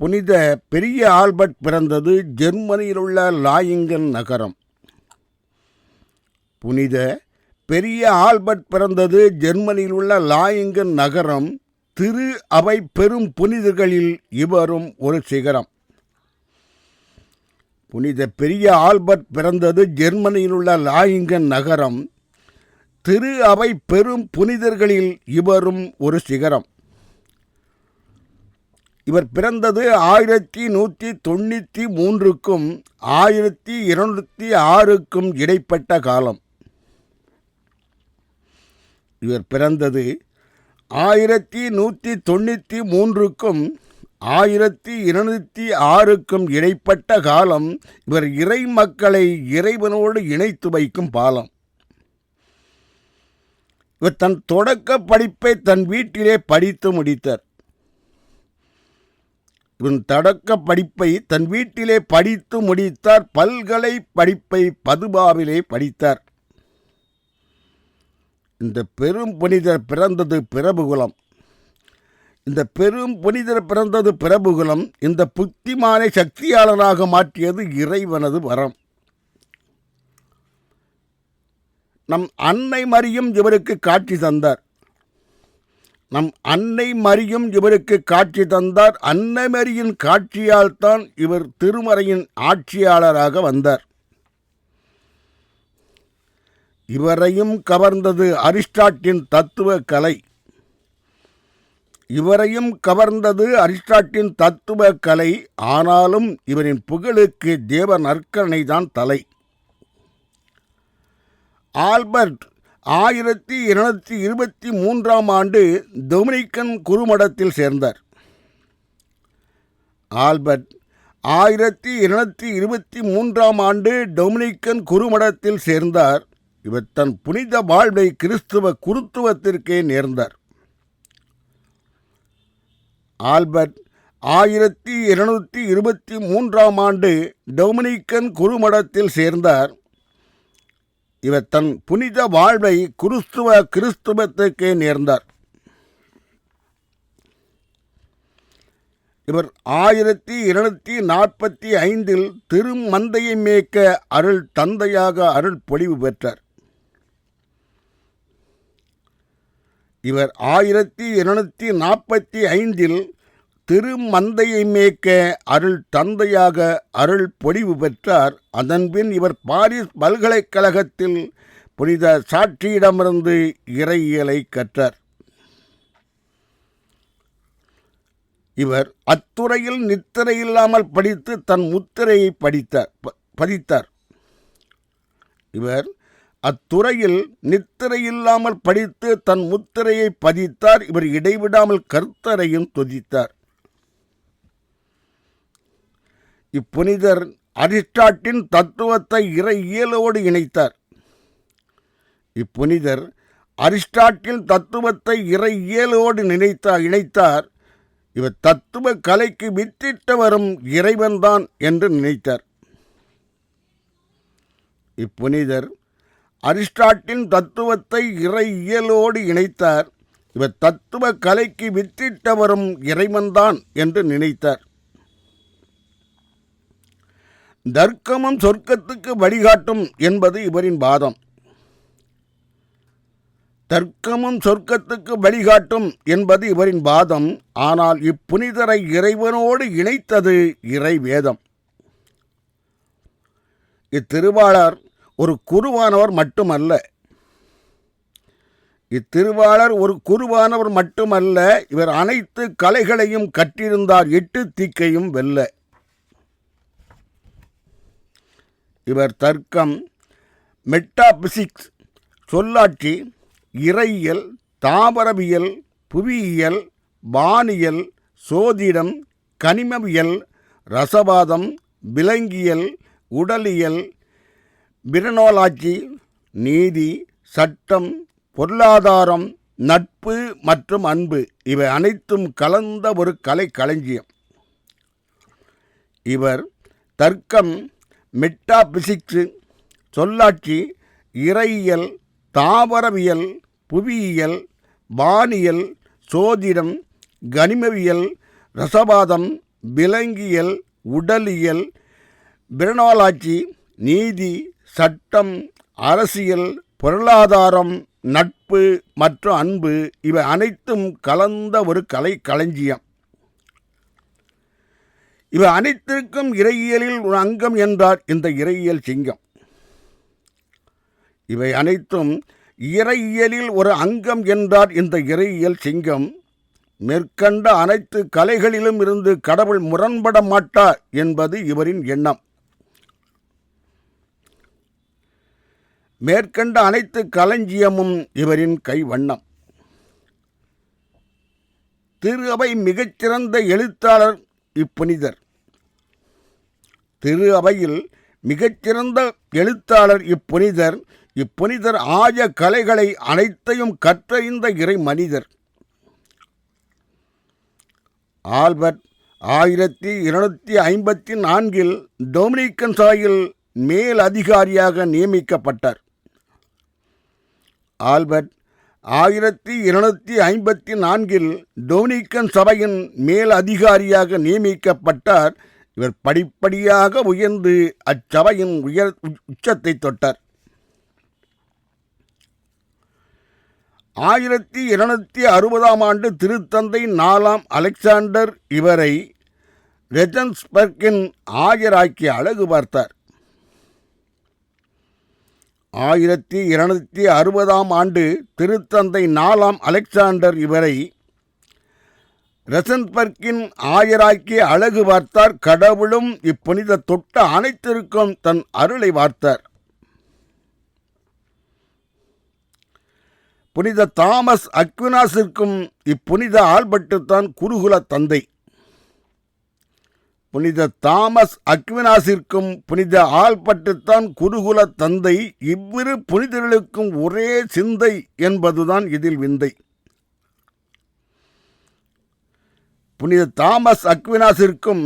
புனித பெரிய ஆல்பர்ட் பிறந்தது ஜெர்மனியில் உள்ள லாயிங்கன் நகரம். புனித பெரிய ஆல்பர்ட் பிறந்தது ஜெர்மனியில் உள்ள லாயிங்கன் நகரம் திரு அவை பெரும் புனிதர்களில் இவரும் ஒரு சிகரம். புனித பெரிய ஆல்பர்ட் பிறந்தது ஜெர்மனியில் உள்ள லாயிங்கன் நகரம் திரு அவை பெரும் புனிதர்களில் இவரும் ஒரு சிகரம். இவர் பிறந்தது ஆயிரத்தி நூற்றி தொண்ணூற்றி மூன்றுக்கும் ஆயிரத்தி இருநூற்றி ஆறுக்கும் இடைப்பட்ட காலம். இவர் பிறந்தது ஆயிரத்தி நூற்றி தொண்ணூற்றி மூன்றுக்கும் ஆயிரத்தி இருநூற்றி ஆறுக்கும் இடைப்பட்ட காலம் இவர் இறை மக்களை இறைவனோடு இணைத்து வைக்கும் பாலம். இவர் தன் தொடக்க படிப்பை தன் வீட்டிலே படித்து முடித்தார். பின் தடக்க படிப்பை தன் வீட்டிலே படித்து முடித்தார். பல்கலை படிப்பை பதுபாவிலே படித்தார். இந்த பெரும் புனிதர் பிறந்தது பிரபுகுலம். இந்த பெரும் புனிதர் பிறந்தது பிரபுகுலம் இந்த புத்திமானை சக்தியாளராக மாற்றியது இறைவனது வரம். நம் அன்னை மரியும் இவருக்கு காட்சி தந்தார். நம் அன்னை மரியும் இவருக்கு காட்சி தந்தார். அன்னை மரியின் காட்சியால் தான் இவர் திருமறையின் ஆட்சியாளராக வந்தார். இவரையும் கவர்ந்தது அரிஸ்டாட்டின் தத்துவ கலை. இவரையும் கவர்ந்தது அரிஸ்டாட்டின் தத்துவ கலை. ஆனாலும் இவரின் புகழுக்கு தேவ நற்கரணை தான் தலை. ஆல்பர்ட் ஆயிரத்தி இருநூற்றி இருபத்தி மூன்றாம் ஆண்டு டொமினிக்கன் குறுமடத்தில் சேர்ந்தார். ஆல்பர்ட் ஆயிரத்தி இருநூற்றி இருபத்தி மூன்றாம் ஆண்டு டொமினிக்கன் குறுமடத்தில் சேர்ந்தார். இவர் தன் புனித வாழ்வை கிறிஸ்துவ குருத்துவத்திற்கே நேர்ந்தார். ஆல்பர்ட் ஆயிரத்தி இருநூற்றி இருபத்தி மூன்றாம் ஆண்டு டொமினிக்கன் குறுமடத்தில் சேர்ந்தார். இவர் தன் புனித வாழ்வை கிறிஸ்துவ கிறிஸ்துவத்துக்கே நேர்ந்தார். இவர் ஆயிரத்தி இருநூற்றி நாற்பத்தி ஐந்தில் திருமந்தையை மேய்க்க அருள் தந்தையாக அருள் பொழிவு பெற்றார். இவர் ஆயிரத்தி இருநூற்றி நாற்பத்தி ஐந்தில் திருமந்தையை மேய்க்க அருள் தந்தையாக அருள் பொழிவு பெற்றார். அதன்பின் இவர் பாரிஸ் பல்கலைக்கழகத்தில் புனித சாட்சியிடமிருந்து இறையியலை கற்றார். இவர் அத்துறையில் நித்திரை இல்லாமல் படித்து தன் முத்திரையை படித்தார் ப- பதித்தார். இவர் அத்துறையில் நித்திரை இல்லாமல் படித்து தன் முத்திரையை பதித்தார். இவர் இடைவிடாமல் கருத்தரையும் துதித்தார். இப்புனிதர் அரிஸ்டாட்டின் தத்துவத்தை இறை இயலோடு இணைத்தார். இப்புனிதர் அரிஸ்டாட்டின் தத்துவத்தை இறை இயலோடு நினைத்தார் இணைத்தார். இவர் தத்துவ கலைக்கு வித்திட்டவரும் இறைவன்தான் என்று நினைத்தார். இப்புனிதர் அரிஸ்டாட்டின் தத்துவத்தை இறை இயலோடு இணைத்தார். இவர் தத்துவ கலைக்கு வித்திட்டவரும் இறைவன்தான் என்று நினைத்தார். தர்க்கமும் சொர்க்கத்துக்கு வழிகாட்டும் என்பது இவரின் வாதம். தர்க்கமும் சொர்க்கத்துக்கு வழிகாட்டும் என்பது இவரின் வாதம். ஆனால் இப்புனிதரை இறைவனோடு இணைத்தது இறை வேதம் இத்திருவாளர் ஒரு குருவானவர் மட்டுமல்ல. இத்திருவாளர் ஒரு குருவானவர் மட்டுமல்ல. இவர் அனைத்து கலைகளையும் கற்றிருந்தார் எட்டு தீக்கையும் வெல்ல. இவர் தர்க்கம் மெட்டாபிசிக்ஸ் சொல்லாட்சி இறையியல் தாவரவியல் புவியியல் வானியல் சோதிடம் கனிமவியல் ரசவாதம் விலங்கியல் உடலியல் பிரணோலாட்சி நீதி சட்டம் பொருளாதாரம் நட்பு மற்றும் அன்பு. இவை அனைத்தும் கலந்த ஒரு கலை களஞ்சியம் இவர் தர்க்கம் மெட்டாபிசிக்ஸு சொல்லாட்சி இறையியல் தாவரவியல் புவியியல் வானியல் சோதிடம் கனிமவியல் ரசவாதம் விலங்கியல் உடலியல் பிரணாலாட்சி நீதி சட்டம் அரசியல் பொருளாதாரம் நட்பு மற்றும் அன்பு இவை அனைத்தும் கலந்த ஒரு கலை களஞ்சியம். இவை அனைத்திற்கும் இறையியலில் ஒரு அங்கம் என்றார் இந்த இறையியல் சிங்கம். இவை அனைத்தும் இறையியலில் ஒரு அங்கம் என்றார் இந்த இறையியல் சிங்கம். மேற்கண்ட அனைத்து கலைகளிலும் இருந்து கடவுள் முரண்பட மாட்டார் என்பது இவரின் எண்ணம். மேற்கண்ட அனைத்து களஞ்சியமும் இவரின் கைவண்ணம். திரு அவை மிகச்சிறந்த எழுத்தாளர் இப்புனிதர் திரு அவையில் மிகச்சிறந்த எழுத்தாளர் இப்புனிதர் இப்புனிதர் ஆய கலைகளை அனைத்தையும் கற்றறிந்த இறை மனிதர். ஆல்பர்ட் ஆயிரத்தி இருநூத்தி ஐம்பத்தி நான்கில் டொமினிக்கன் சாயில் மேல் அதிகாரியாக நியமிக்கப்பட்டார். ஆல்பர்ட் ஆயிரத்தி இருநூத்தி ஐம்பத்தி நான்கில் டொமினிக்கன் சபையின் மேல் அதிகாரியாக நியமிக்கப்பட்டார். இவர் படிப்படியாக உயர்ந்து அச்சபையின் உயர் உச்சத்தை தொட்டார். ஆயிரத்தி இருநூத்தி அறுபதாம் ஆண்டு திருத்தந்தை நாலாம் அலெக்சாண்டர் இவரை ரெஜன்ஸ்பர்க்கின் ஆயராக்கி அழகு பார்த்தார். ஆயிரத்தி இருநூத்தி அறுபதாம் ஆண்டு திருத்தந்தை நாலாம் அலெக்சாண்டர் இவரை ரெசன்பர்க்கின் ஆயராக்கி அழகு பார்த்தார். கடவுளும் இப்புனித தொட்ட அனைத்திற்கும் தன் அருளை வார்த்தார். புனித தாமஸ் அக்வினாஸிற்கும் இப்புனித ஆல்பர்ட்டுத்தான் குருகுல தந்தை. புனித தாமஸ் அக்வினாசிற்கும் புனித ஆல்பட்டுத்தான் குருகுல தந்தை. இவ்விரு புனிதர்களுக்கும் ஒரே சிந்தை என்பதுதான் இதில் விந்தை. புனித தாமஸ் அக்வினாசிற்கும்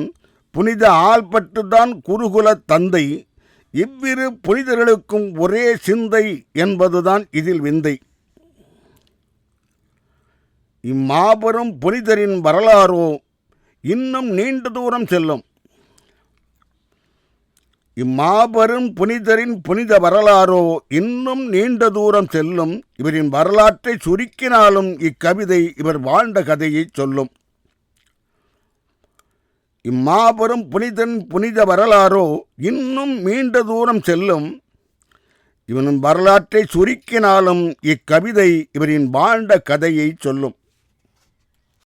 புனித ஆல்பர்ட்டுதான் குருகுல தந்தை. இவ்விரு புனிதர்களுக்கும் ஒரே சிந்தை என்பதுதான் இதில் விந்தை. இம்மாபெரும் புனிதரின் வரலாறோ இன்னும் நீண்ட தூரம் செல்லும். இம்மாபெரும் புனிதரின் புனித வரலாறோ இன்னும் நீண்ட தூரம் செல்லும். இவரின் வரலாற்றை சுருக்கினாலும் இக்கவிதை இவர் வாழ்ந்த கதையை சொல்லும். இம்மாபெரும் புனிதன் புனித வரலாறோ இன்னும் நீண்ட தூரம் செல்லும். இவனின் வரலாற்றை சுருக்கினாலும் இக்கவிதை இவரின் வாழ்ந்த கதையை சொல்லும்.